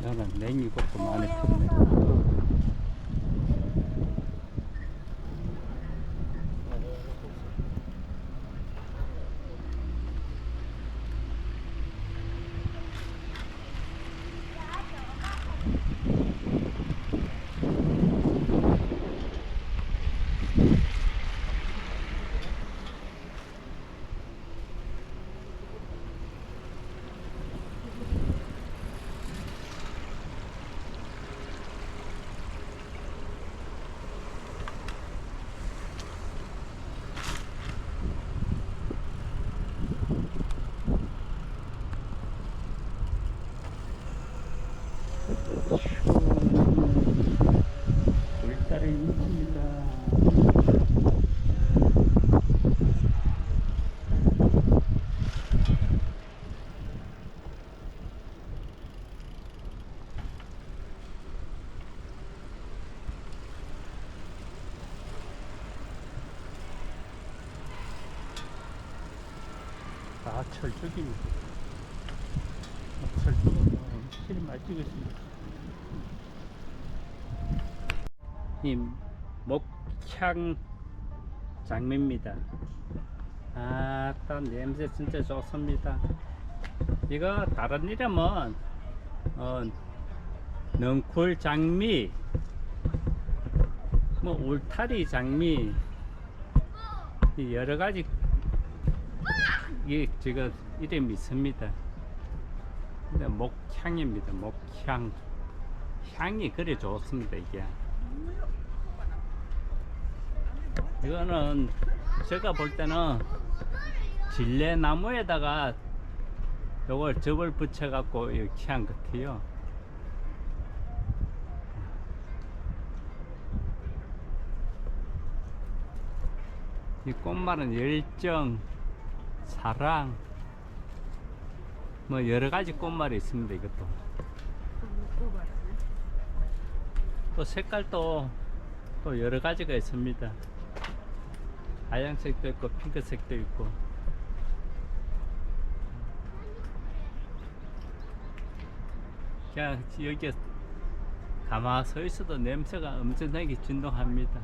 나는 냉이 것도 많이 폈네. 돌다리 있습니다. 아, 철쭉입니다. 철쭉은 실이 많이 찍었습니다. 이 목향 장미입니다. 아따 냄새 진짜 좋습니다. 이거 다른 이름은 어, 넝쿨 장미, 뭐 울타리 장미 이 여러 가지 이 지금 이름이 있습니다. 근데 목향입니다. 목향 향이 그래 좋습니다 이게. 이거는 제가 볼 때는 진레 나무에다가 요걸 접을 붙여 갖고 이렇게 한 것 같아요. 이 꽃말은 열정, 사랑, 뭐 여러 가지 꽃말이 있습니다. 이것도 또 색깔도 또 여러 가지가 있습니다. 하얀색도 있고 핑크색도 있고 그냥 여기 가만 서 있어도 냄새가 엄청나게 진동합니다.